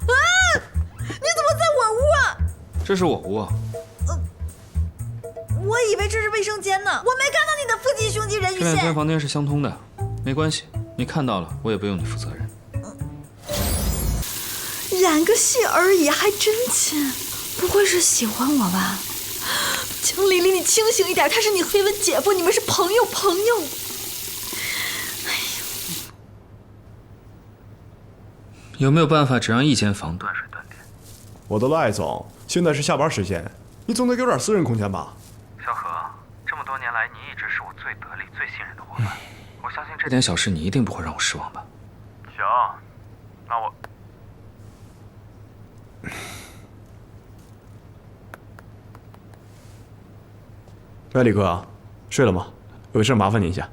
你怎么在我屋啊？这是我屋啊，我以为这是卫生间呢，我没看到你的腹肌、胸肌、人鱼线这两间。房间是相通的，没关系，你看到了，我也不用你负责任。演个戏而已，还真亲，不会是喜欢我吧？江丽丽，你清醒一点，他是你黑文姐夫，你们是朋友，朋友。有没有办法只让一间房断水断电？我的赖总，现在是下班时间，你总得给我点私人空间吧？小何，这么多年来，你一直是我最得力、最信任的伙伴。我相信这点小事，你一定不会让我失望吧？行，那我喂，李哥，睡了吗？有个事麻烦你一下。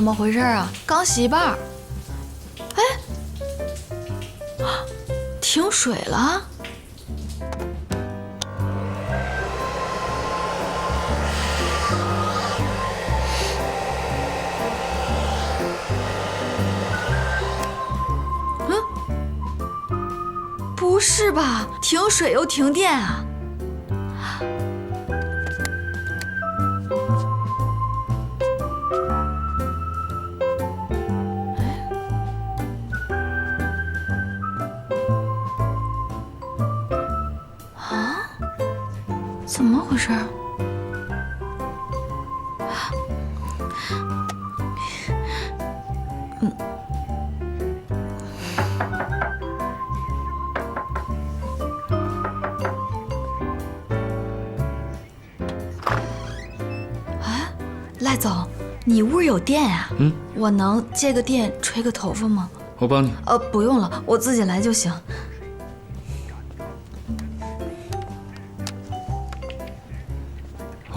怎么回事啊？刚洗一半儿。哎，啊停水了。嗯？不是吧？停水又停电啊？怎么回事？嗯，哎，赖总，你屋有电呀、嗯，我能借个电吹个头发吗？我帮你。呃，不用了，我自己来就行。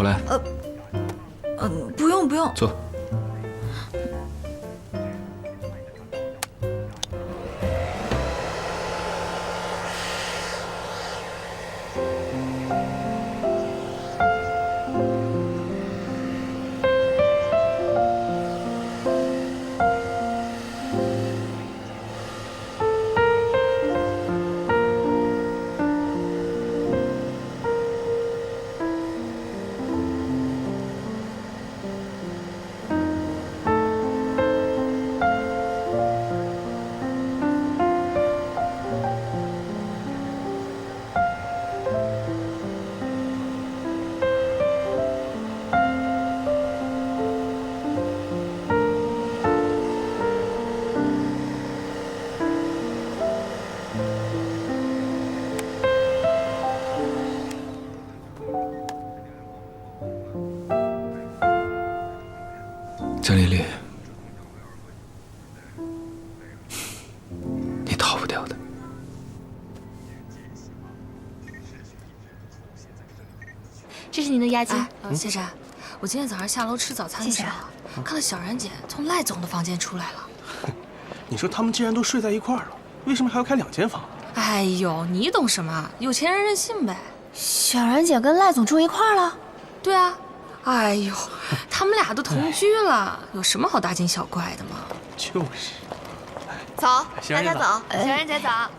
我来，嗯，不用不用。坐。江丽丽，你逃不掉的。这是您的押金。哎，谢谢。我今天早上下楼吃早餐的时候，看到小然姐从赖总的房间出来了。你说他们既然都睡在一块儿了，为什么还要开两间房？哎呦，你懂什么？有钱人任性呗。小然姐跟赖总住一块儿了。对啊。哎呦，他们俩都同居了，有什么好大惊小怪的吗？就是。走，小然姐早。小然姐早。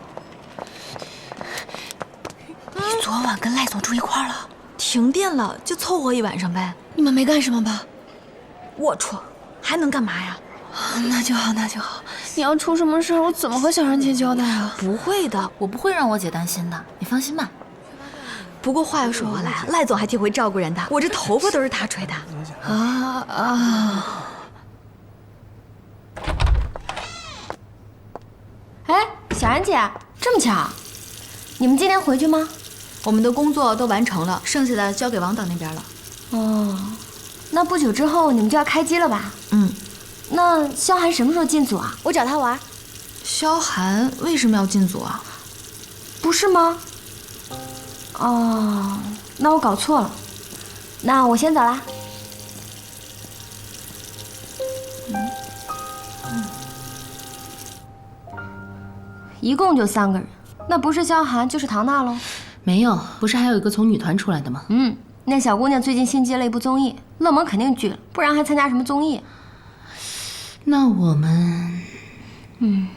你昨晚跟赖总住一块儿了？停电了就凑合一晚上呗。你们没干什么吧？龌龊，还能干嘛呀？那就好，那就好。你要出什么事儿，我怎么和小然姐交代啊？不会的，我不会让我姐担心的，你放心吧。不过话又说回来，赖总还挺会照顾人的，我这头发都是他吹的。啊啊！哎，小然姐，这么巧，你们今天回去吗？我们的工作都完成了，剩下的交给王导那边了。哦，那不久之后你们就要开机了吧？嗯，那萧寒什么时候进组啊？我找他玩。萧寒为什么要进组啊？不是吗？哦，那我搞错了。那我先走啦。一共就三个人，那不是萧寒就是唐娜喽。没有，不是还有一个从女团出来的吗？嗯，那小姑娘最近新接了一部综艺，乐萌肯定拒了，不然还参加什么综艺？那我们嗯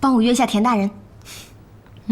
帮我约一下田大人。